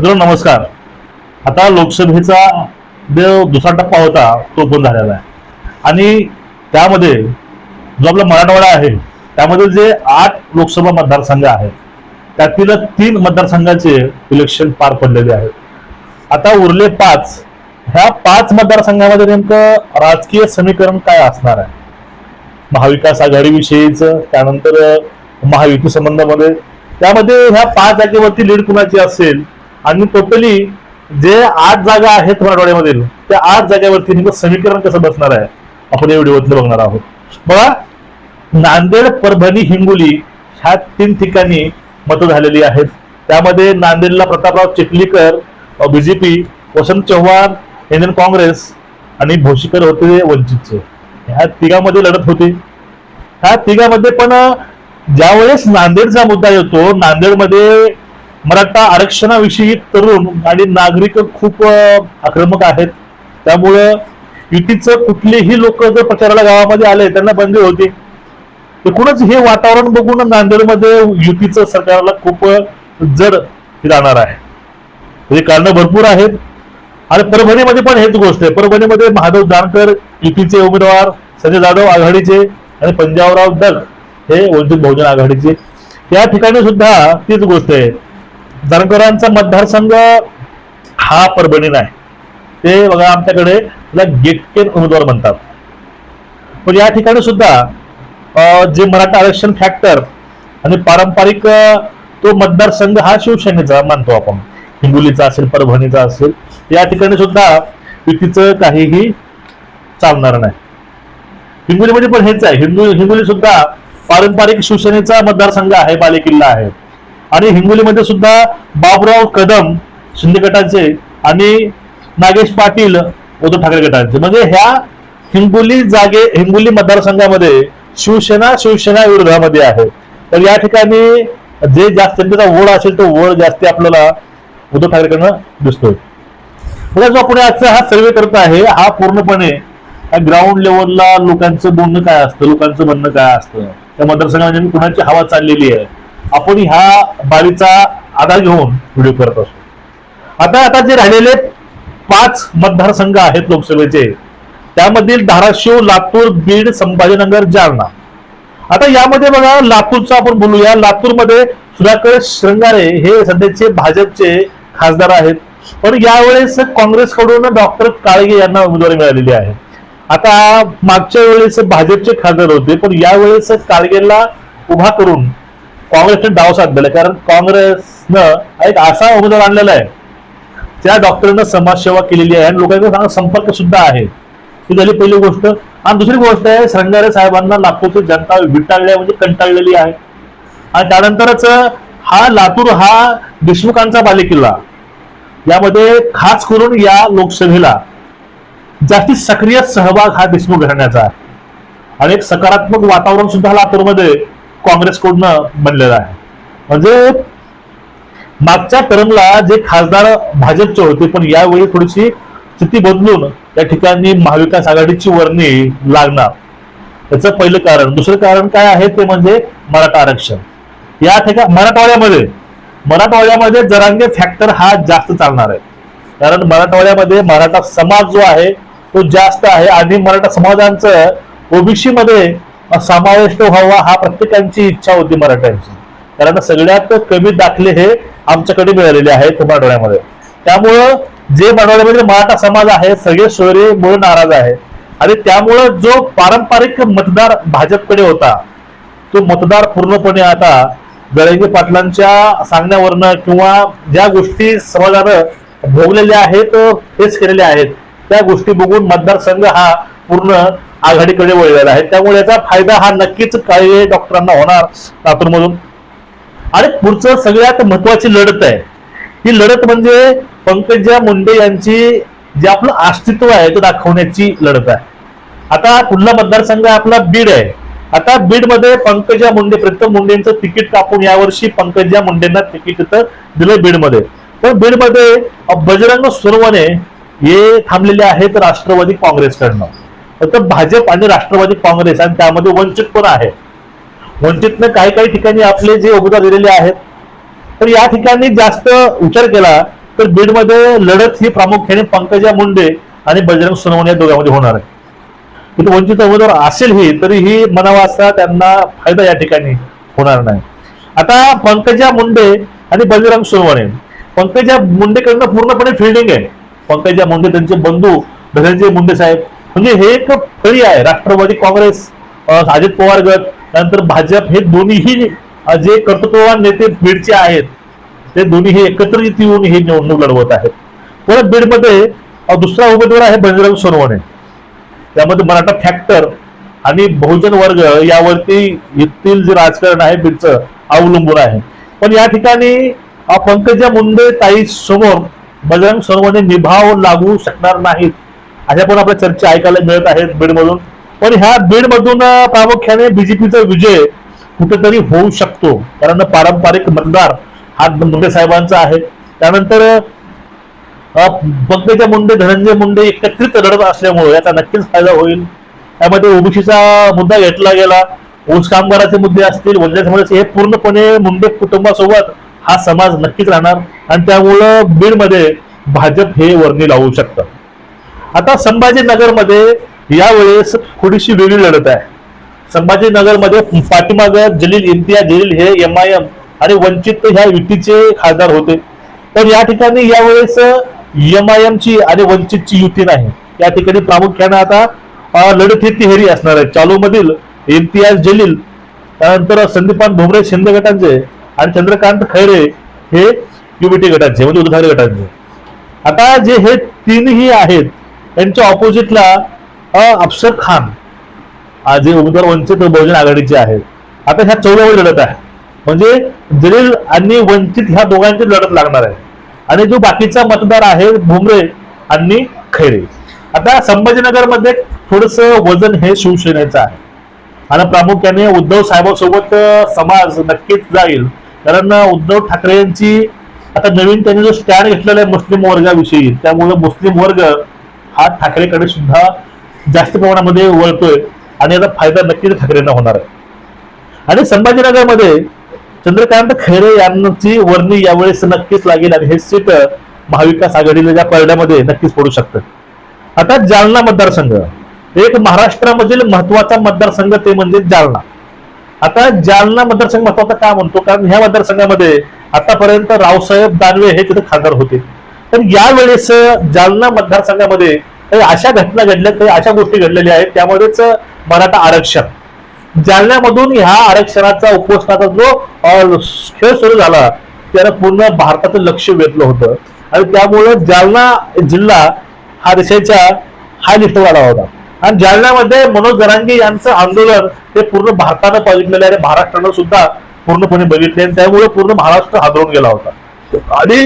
मित्रांनो नमस्कार. आता लोकसभेचा जो दुसरा टप्पा होता तो पण झालेला आहे. आणि त्यामध्ये जो आपला मराठवाडा आहे त्यामध्ये जे आठ लोकसभा मतदारसंघ आहेत त्यातील तीन मतदारसंघाचे इलेक्शन पार पडलेले आहेत. आता उरले पाच. ह्या पाच मतदारसंघामध्ये नेमकं राजकीय समीकरण काय असणार आहे? महाविकास आघाडीविषयीचं त्यानंतर महायुती संबंधामध्ये त्यामध्ये ह्या पाच जागेवरती लीड कुणाची असेल? आणि टोटली जे आठ जागा आहेत मराठवाड्यामधील त्या आठ जागेवरती नेमकं समीकरण कसं बसणार आहे? आपण या व्हिडिओतलं बघणार आहोत. बघा नांदेड परभणी हिंगोली ह्या तीन ठिकाणी मतं झालेली आहेत. त्यामध्ये नांदेडला प्रतापराव चिखलीकर बीजेपी वसंत चव्हाण इंडियन काँग्रेस आणि भोशीकर होते वंचितचे. ह्या तिघांमध्ये लढत होती. ह्या तिघांमध्ये पण ज्यावेळेस नांदेडचा मुद्दा येतो नांदेडमध्ये मराठा आरक्षणाविषयी तरुण आणि नागरिक खूप आक्रमक आहेत. त्यामुळं युतीचं कुठलेही लोक जर प्रचाराला गावामध्ये आले त्यांना बंदी होती. एकूणच हे वातावरण बघून नांदेडमध्ये युतीचं सरकारला खूप जड जाणार आहे. म्हणजे कारण भरपूर आहेत. आणि परभणीमध्ये पण हेच गोष्ट आहे. परभणीमध्ये महादेव जानकर युतीचे उमेदवार संजय जाधव आघाडीचे आणि पंजाबराव दग हे वंचित बहुजन आघाडीचे. या ठिकाणी सुद्धा तीच गोष्ट आहे. जानकरांचा मतदारसंघ हा परभणी नाही ते बघा आमच्याकडे त्याला गेटकेन उमेदवार म्हणतात. पण या ठिकाणी सुद्धा जे मराठा आरक्षण फॅक्टर आणि पारंपरिक तो मतदारसंघ हा शिवसेनेचा मानतो आपण. हिंगोलीचा असेल परभणीचा असेल या ठिकाणी सुद्धा युतीचं काहीही चालणार नाही. हिंगोलीमध्ये पण हेच आहे. हिंदू हिंगोली सुद्धा पारंपरिक शिवसेनेचा मतदारसंघ आहे बालेकिल्ला आहे. आणि हिंगोलीमध्ये सुद्धा बाबुराव कदम शिंदे गटाचे आणि नागेश पाटील उद्धव ठाकरे गटाचे. म्हणजे ह्या हिंगोली जागे हिंगोली मतदारसंघामध्ये शिवसेना शिवसेना विरोधामध्ये आहे. तर या ठिकाणी जे जास्त त्यांचा ओढ असेल तो ओढ जास्ती आपल्याला उद्धव ठाकरेकडनं दिसतोय. बघा जो आपण आजचा हा सर्वे करत आहे हा पूर्णपणे ग्राउंड लेवलला लोकांचं बोलणं काय असतं लोकांचं म्हणणं काय असतं? त्या मतदारसंघामध्ये कुणाची हवा चाललेली आहे? आपण ह्या बाबीचा आधार घेऊन व्हिडिओ करत असतो आता आता जे राहिलेले पाच मतदारसंघ आहेत लोकसभेचे त्यामधील धाराशिव लातूर बीड संभाजीनगर जालना. आता यामध्ये बघा लातूरचा आपण बोलूया. लातूरमध्ये सुधाकर श्रंगारे हे सध्याचे भाजपचे खासदार आहेत. पण यावेळेस काँग्रेसकडून डॉक्टर काळगे यांना उमेदवारी मिळालेली आहे. आता मागच्या वेळेस भाजपचे खासदार होते पण यावेळेस काळगेला उभा करून काँग्रेसने डाव साधलेला आहे. कारण काँग्रेसनं एक असा उमेदवार आणलेला आहे. त्या डॉक्टरनं समाजसेवा केलेली आहे. आणि लोकांचा संपर्क सुद्धा आहे. ही झाली पहिली गोष्ट. आणि दुसरी गोष्ट आहे श्रंगारे साहेबांना लातूरची जनता विटाळली म्हणजे कंटाळलेली आहे. आणि त्यानंतरच हा लातूर हा देशमुखांचा बालेकिल्ला. यामध्ये खास करून या लोकसभेला जास्तीत सक्रिय सहभाग हा देशमुख घराण्याचा आहे. आणि एक सकारात्मक वातावरण सुद्धा लातूरमध्ये काँग्रेसकडून बनलेलं आहे. म्हणजे मागच्या टर्मला जे खासदार भाजपचे होते पण यावेळी थोडीशी स्थिती बदलून त्या ठिकाणी महाविकास आघाडीची वर्णी लागणार. त्याचं पहिलं कारण. दुसरं कारण काय आहे ते म्हणजे मराठा आरक्षण. या ठिकाणी मराठवाड्यामध्ये मराठवाड्यामध्ये जरांगे फॅक्टर हा जास्त चालणार आहे. कारण मराठवाड्यामध्ये मराठा समाज जो आहे तो जास्त आहे आणि मराठा समाजांचं ओबीसी समाविष्ट व्हावा हा प्रत्येकांची इच्छा होती मराठ्यांची. कारण सगळ्यात कमी दाखले हे आमच्याकडे मिळालेले आहेत मराठवाड्यामध्ये त्यामुळं जे मराठवाड्यामध्ये मराठा समाज आहे सगळे सोयरे मूळ नाराज आहे. आणि त्यामुळं जो पारंपरिक मतदार भाजपकडे होता तो मतदार पूर्णपणे आता जळंगे पाटलांच्या सांगण्यावरनं किंवा ज्या गोष्टी समाजानं भोगलेल्या आहेत फेस केलेल्या आहेत. त्या गोष्टी बघून मतदारसंघ हा पूर्ण आघाडीकडे वळलेला आहे. त्यामुळे याचा फायदा हा नक्कीच काही डॉक्टरांना होणार लातूरमधून. आणि पुढचं सगळ्यात महत्वाची लढत आहे. ही लढत म्हणजे पंकजा मुंडे यांची जे आपलं अस्तित्व आहे ते दाखवण्याची लढत आहे. आता पुढला मतदारसंघ आपला बीड आहे. आता बीडमध्ये पंकजा मुंडे प्रीतम मुंडेंचं तिकीट कापून यावर्षी पंकजा मुंडेंना तिकीट इथं दिलं बीडमध्ये. पण बीडमध्ये बजरंग सुरवणे हे थांबलेले आहेत राष्ट्रवादी काँग्रेसकडनं. तर भाजप आणि राष्ट्रवादी काँग्रेस आणि त्यामध्ये वंचित पण आहे. वंचितनं काही काही ठिकाणी आपले जे उमेदवार दिलेले आहेत तर या ठिकाणी जास्त विचार केला तर बीडमध्ये लढत ही प्रामुख्याने पंकजा मुंडे आणि बजरंग सोनवणे या दोघांमध्ये होणार आहे. तिथे वंचित उमेदवार असेलही तरीही मनावा असा त्यांना फायदा या ठिकाणी होणार नाही. आता पंकजा मुंडे आणि बजरंग सोनवणे. पंकजा मुंडेकडनं पूर्णपणे फिल्डिंग आहे. पंकजा मुंडे त्यांचे बंधू धनंजय मुंडे साहेब म्हणजे हे एक फळी आहे. राष्ट्रवादी काँग्रेस अजित पवार गट त्यानंतर भाजप हे दोन्हीही जे कर्तृत्ववान नेते बीडचे आहेत ते दोन्ही हे एकत्रित येऊन ही निवडणूक लढवत आहेत. परत बीडमध्ये दुसरा उमेदवार आहे बजरंग सोनवणे. त्यामध्ये मराठा फॅक्टर आणि बहुजन वर्ग यावरती येथील जे राजकारण आहे बीडचं अवलंबून आहे. पण या ठिकाणी पंकजा मुंडे ताई समोर बजरंग सोनवणे निभाव लागू शकणार नाहीत. अशा पण आपल्या चर्चा ऐकायला मिळत आहेत बीडमधून. पण ह्या बीडमधून प्रामुख्याने बीजेपीचा विजय कुठेतरी होऊ शकतो. कारण पारंपरिक मतदार हा मुंडे साहेबांचा आहे. त्यानंतर पंकजा मुंडे धनंजय मुंडे एकत्रित लढत असल्यामुळे याचा नक्कीच फायदा होईल. त्यामध्ये ओबीसीचा मुद्दा घेतला गेला. ऊस कामगाराचे मुद्दे असतील वंजारी समाजाचे हे पूर्णपणे मुंडे कुटुंबासोबत हा समाज नक्कीच राहणार. आणि त्यामुळं बीडमध्ये भाजप हे वर्णी लावू शकतं. आता संभाजीनगरमध्ये यावेळेस थोडीशी वेगळी लढत आहे. संभाजीनगरमध्ये पाठीमाग जलील इम्तियाज जलील हे एम आय एम आणि वंचित ह्या युतीचे खासदार होते. पण या ठिकाणी यावेळेस एम आय एमची आणि वंचितची युती नाही. या ठिकाणी प्रामुख्याने आता लढत ही तिहेरी असणार आहे. चालूमधील इम्तियाज जलील त्यानंतर संदीपान भुमरे शिंदे गटांचे आणि चंद्रकांत खैरे हे युबीटी गटांचे म्हणजे उद्धव गटांचे. आता जे हे तीनही आहेत त्यांच्या ऑपोजिटला अफसर खान जे उमेदवार वंचित बहुजन आघाडीचे आहेत. आता ह्या चौदावी लढत आहे. म्हणजे जलील आणि वंचित ह्या दोघांची लढत लागणार आहे. आणि जो बाकीचा मतदार आहे भुमरे आणि खैरे आता संभाजीनगरमध्ये थोडस वजन हे शिवसेनेचं आहे. आणि प्रामुख्याने उद्धव साहेबांसोबत समाज नक्कीच जाईल. कारण उद्धव ठाकरे यांची आता नवीन त्यांनी जो स्टँड घेतलेला आहे मुस्लिम वर्गाविषयी त्यामुळे मुस्लिम वर्ग हा ठाकरेकडे सुद्धा जास्त प्रमाणामध्ये वळतोय आणि याचा फायदा नक्कीच ठाकरेंना होणार आहे. आणि संभाजीनगरमध्ये चंद्रकांत खैरे यांची वर्णी यावेळेस नक्कीच लागेल आणि हे सीट महाविकास आघाडीला ज्या पडद्यामध्ये नक्कीच पडू शकतं. आता जालना मतदारसंघ. एक महाराष्ट्रामधील महत्त्वाचा मतदारसंघ ते म्हणजे जालना. आता जालना मतदारसंघ महत्त्वाचा का म्हणतो? कारण ह्या मतदारसंघामध्ये आतापर्यंत रावसाहेब दानवे हे तिथे खासदार होते. तर यावेळेस जालना मतदारसंघामध्ये तर अशा घटना घडल्या तर अशा गोष्टी घडलेल्या आहेत. त्यामध्येच मराठा आरक्षण. जालन्यामधून ह्या आरक्षणाचा उपोषणाचा जो खेळ सुरू झाला त्यानं पूर्ण भारताचं लक्ष वेधलं होतं. आणि त्यामुळं जालना जिल्हा हा देशाच्या हाय लिस्टवर आला होता. आणि जालन्यामध्ये मनोज जरांगे यांचं आंदोलन हे पूर्ण भारतानं बघितलेलं आहे. आणि महाराष्ट्रानं सुद्धा पूर्णपणे बघितले आणि त्यामुळे पूर्ण महाराष्ट्र हादरून गेला होता. आणि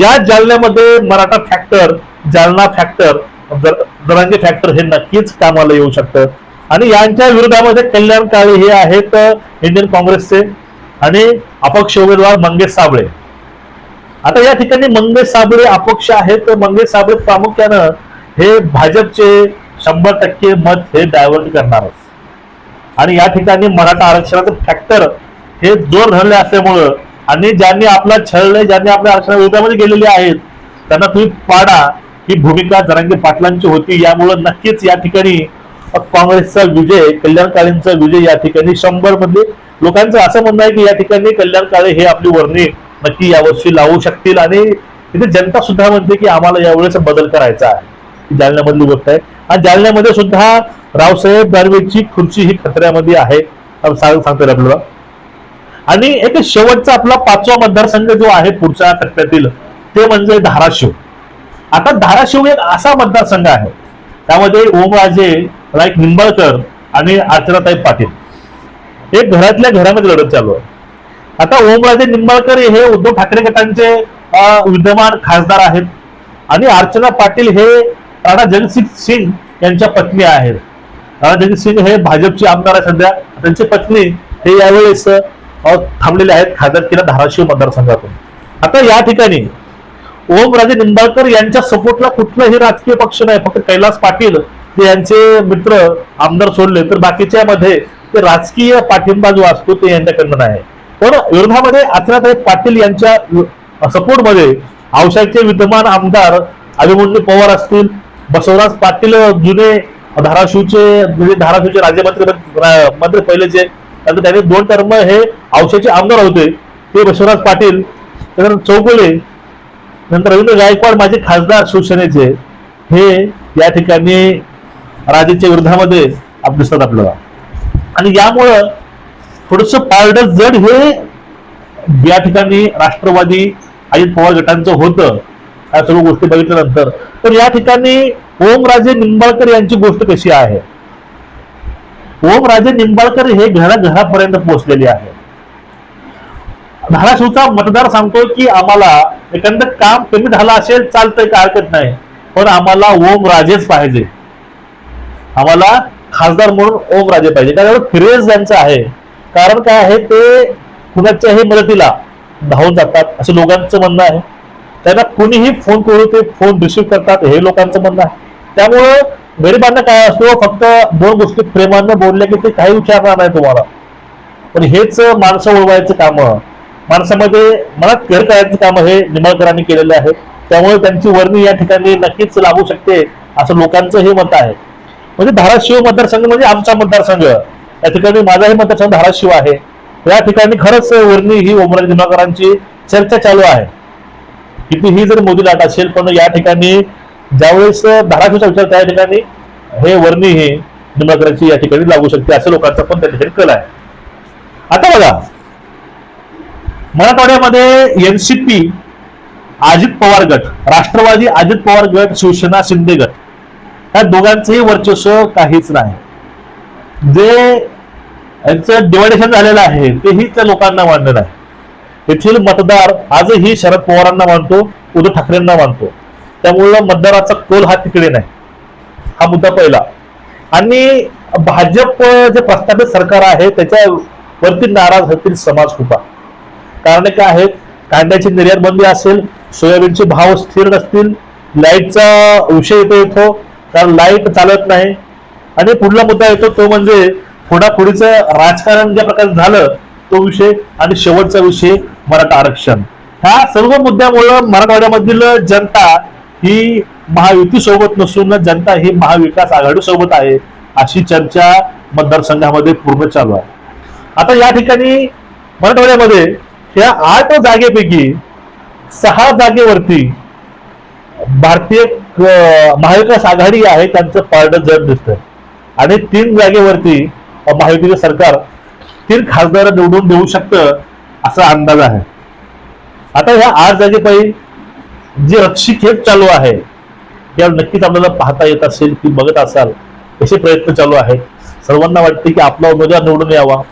या जालन्यामध्ये Maratha factor Jalna factor Jarange factor हे नक्कीच कामाला येऊ शकतं. आणि यांच्या विरोधामध्ये कल्याण काळे हे आहेत इंडियन काँग्रेसचे आणि अपक्ष उमेदवार मंगेश साबळे. आता या ठिकाणी मंगेश साबळे अपक्ष आहेत तर मंगेश साबळे प्रामुख्यानं हे भाजपचे शंभर टक्के मत हे डायव्हर्ट करणारच. आणि या ठिकाणी मराठा आरक्षणाचं फॅक्टर हे जोर धरले असल्यामुळं आणि ज्यांनी आपला छळले ज्यांनी आपल्या आरक्षणा विरोधामध्ये गेलेले आहेत त्यांना तुम्ही पाडा. ही भूमिका जरांगे पाटलांची होती. यामुळं नक्कीच या ठिकाणी काँग्रेसचा विजय कल्याण काळेंचा विजय या ठिकाणी शंभरमध्ये लोकांचं असं म्हणणं आहे की या ठिकाणी कल्याण काळे हे आपली वर्णी नक्की यावर्षी लावू शकतील आणि तिथे जनता सुद्धा म्हणते की आम्हाला यावेळेस बदल करायचा आहे. जालन्यामधली गोष्ट आहे. आणि जालन्यामध्ये सुद्धा रावसाहेब दानवेची खुर्ची ही खतऱ्यामध्ये आहे. असं आपल्याला. आणि एक शेवटचा आपला पाचवा मतदारसंघ जो आहे पुढच्या टप्प्यातील ते म्हणजे धाराशिव. आता धाराशिव एक असा मतदारसंघ आहे. त्यामध्ये ओमराजे राईक निंबाळकर आणि अर्चनाताई पाटील. एक घरातल्या घरामध्ये लढत चालू आहे. आता ओमराजे निंबाळकर हे उद्धव ठाकरे गटांचे विद्यमान खासदार आहेत. आणि अर्चना पाटील हे राणा जगसिंग सिंग यांच्या पत्नी आहेत. राणा जगजित सिंग हे भाजपचे आमदार आहे सध्या. त्यांची पत्नी हे यावेळेस थांबलेले आहेत खासदारकीला धाराशिव मतदारसंघातून. आता या ठिकाणी ओमराजे निंबाळकर यांच्या सपोर्टला कुठलाही राजकीय पक्ष नाही फक्त कैलास पाटील ते यांचे मित्र आमदार सोडले तर बाकीच्या मध्ये ते राजकीय पाठिंबा जो असतो ते यांच्याकडनं नाही. पण विरोधामध्ये आचनाताई पाटील यांच्या सपोर्टमध्ये औषधचे विद्यमान आमदार अभिमन्यू पवार असतील बसवराज पाटील जुने धाराशिवचे म्हणजे धाराशिवचे राज्यमंत्री मंत्री पहिलेचे नंतर त्यांनी दोन टर्म हे औषधचे आमदार होते ते बसवराज पाटील त्यानंतर चौगुले नंतर रवींद्र गायकवाड माझे खासदार शिवसेनेचे हे या ठिकाणी राजेच्या विरोधामध्ये आप- दिसतात आपल्याला. आणि यामुळं थोडस पारड जड हे या ठिकाणी राष्ट्रवादी अजित पवार गटांचं होतं या सर्व गोष्टी बघितल्यानंतर. तर या ठिकाणी ओमराजे निंबाळकर यांची गोष्ट कशी आहे? ओमराजे निंबाळकर हे घराघरापर्यंत पोहोचलेले आहे. धाराशिवचा मतदार सांगतो की आम्हाला एखादं काम कमी झालं असेल चालतंय काय हरकत नाही. पण आम्हाला ओम राजेच पाहिजे. आम्हाला खासदार म्हणून ओम राजे पाहिजे. कारण फिरेज त्यांचं आहे. कारण काय आहे ते कुणाच्याही मदतीला धावून जातात असं लोकांचं म्हणणं आहे. त्यांना कुणीही फोन करू ते फोन रिसिव्ह करतात हे लोकांचं म्हणणं आहे. त्यामुळं गरिबांना काय असतो फक्त दोन गोष्टी प्रेमानं बोलल्या की ते काही विचारणार नाही तुम्हाला. पण हेच माणसं ओळवायचं काम. माणसामध्ये मनात घर करायचं काम हे निंबाळकरांनी केलेलं आहे. त्यामुळे त्यांची वर्णी या ठिकाणी नक्कीच लागू शकते असं लोकांचं हे मत आहे. म्हणजे धाराशिव मतदारसंघ म्हणजे आमचा मतदारसंघ. या ठिकाणी माझाही मतदारसंघ धाराशिव आहे. या ठिकाणी खरंच वर्णी ही ओमराज निंबाळकरांची चर्चा चालू आहे. कितीही जर मोदी लाट असेल पण या ठिकाणी ज्यावेळेस धाराशिवचा विचार त्या ठिकाणी हे वर्णी हे निंबाळकरांची या ठिकाणी लागू शकते असं लोकांचा पण त्या ठिकाणी कल आहे. आता बघा मराठवाड्यामध्ये एनसीपी अजित पवार गट राष्ट्रवादी अजित पवार गट शिवसेना शिंदे गट या दोघांचंही वर्चस्व काहीच नाही. जे यांचं डिवायडेशन झालेलं आहे तेही त्या लोकांना मान्य नाही. येथील मतदार आजही शरद पवारांना मानतो उद्धव ठाकरेंना मानतो. त्यामुळं मतदाराचा कोल हा तिकडे नाही. हा मुद्दा पहिला. आणि भाजप जे प्रस्थापित सरकार आहे त्याच्यावरती नाराज होतील समाज खूप कारण काय आहेत? कांद्याची निर्यात बंदी असेल सोयाबीनचे भाव स्थिर नसतील लाईटचा विषय येतो येतो कारण लाइट चालत नाही. आणि पुढला मुद्दा येतो तो म्हणजे फोडाफोडीचं राजकारण ज्या प्रकारे झालं तो विषय आणि शेवटचा विषय मराठा आरक्षण. ह्या सर्व मुद्द्यामुळं मराठवाड्यामधील जनता ही महायुती सोबत नसून जनता ही महाविकास आघाडी सोबत आहे अशी चर्चा मतदारसंघामध्ये पूर्ण चालू आहे. आता या ठिकाणी मराठवाड्यामध्ये या आठ जागेपैकी सहा जागेवरती भारतीय महाविकास आघाडी आहे त्यांचं पारड जड दिसतंय. आणि तीन जागेवरती महायुतीचं सरकार तीन खासदार निवडून देऊ शकतं असा अंदाज आहे. आता ह्या आठ जागेपायी जी रक्षी खेप चालू आहे यावर नक्कीच आपल्याला पाहता येत असेल की बघत असाल असे प्रयत्न चालू आहेत. सर्वांना वाटते की आपला उमेदवार निवडून यावा.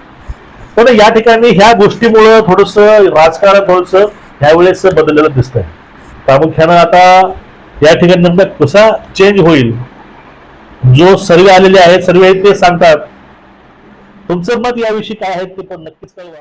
पण या ठिकाणी ह्या गोष्टीमुळं थोडस राजकारण थोडस ह्यावेळेस बदललेलं दिसतंय. प्रामुख्यानं आता या ठिकाणी नेमका कसा चेंज होईल? जो सर्वे आलेले आहेत सर्वे आहेत ते सांगतात. तुमचं मत याविषयी काय आहे ते पण नक्कीच कळवा.